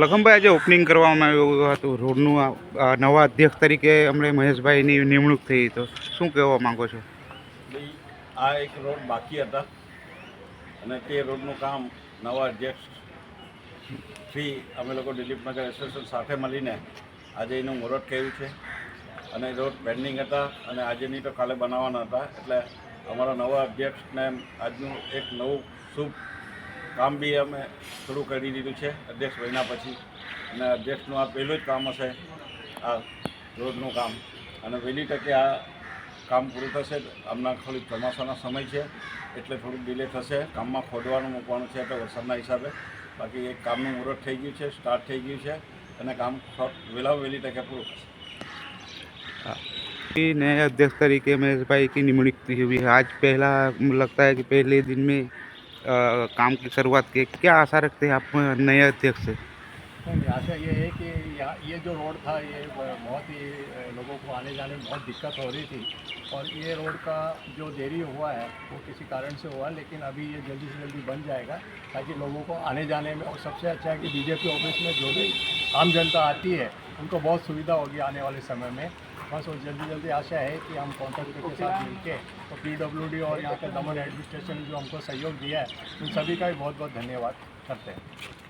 લખમભાઈ આજે ઓપનિંગ કરવામાં આવ્યું હતું રોડનું નવા અધ્યક્ષ તરીકે અમને મહેશભાઈની નિમણૂક થઈ. તો શું કહેવા માંગો છો? આ એક રોડ બાકી હતા અને તે રોડનું કામ નવા અધ્યક્ષ શ્રી અમે લોકો દિલીપનગર એસોસિએશન સાથે મળીને આજે એનું મુહૂર્ત કર્યું છે. અને રોજ પેન્ડિંગ હતા અને આજે નહીં તો કાલે બનાવવાના હતા. એટલે અમારા નવા અધ્યક્ષને આજનું એક નવું શુભ કામ બી અમે શરૂ કરી દીધું છે, અધ્યક્ષ બન્યા પછી. અને અધ્યક્ષનું આ પહેલું જ કામ હશે, આ રોડનું કામ. અને વહેલી તકે આ કામ પૂરું થશે. હમણાં ખાલી ચોમાસાના સમય છે, એટલે થોડુંક ડિલે થશે. કામમાં ખોદવાનું મૂકવાનું છે, એટલે વરસાદના હિસાબે. બાકી એક કામનું મુહૂર્ત થઈ ગયું છે સ્ટાર્ટ થઈ ગયું છે. અને કામ વહેલા વહેલી તકે પૂરું થશે. नए अध्यक्ष तरीके में महेशभाई की निमणूक हुई। है आज पहला लगता है कि पहले दिन में अ, काम की शुरुआत की। क्या आशा रखते हैं आप नए अध्यक्ष से? आशा ये है कि ये जो रोड था ये बहुत ही लोगों को आने जाने में बहुत दिक्कत हो रही थी। और ये रोड का जो देरी हुआ है वो किसी कारण से हुआ लेकिन अभी ये जल्दी से जल्दी बन जाएगा ताकि लोगों को आने जाने में। और सबसे अच्छा है कि बीजेपी ऑफ़िस में जो भी आम जनता आती है उनको बहुत सुविधा होगी आने वाले समय में। बस और जल्दी जल्दी आशा है कि हम कॉन्ट्रैक्टर के साथ मिलके तो पी और यहाँ के दमन एडमिनिस्ट्रेशन ने जो हमको सहयोग दिया है उन सभी का भी बहुत बहुत धन्यवाद करते हैं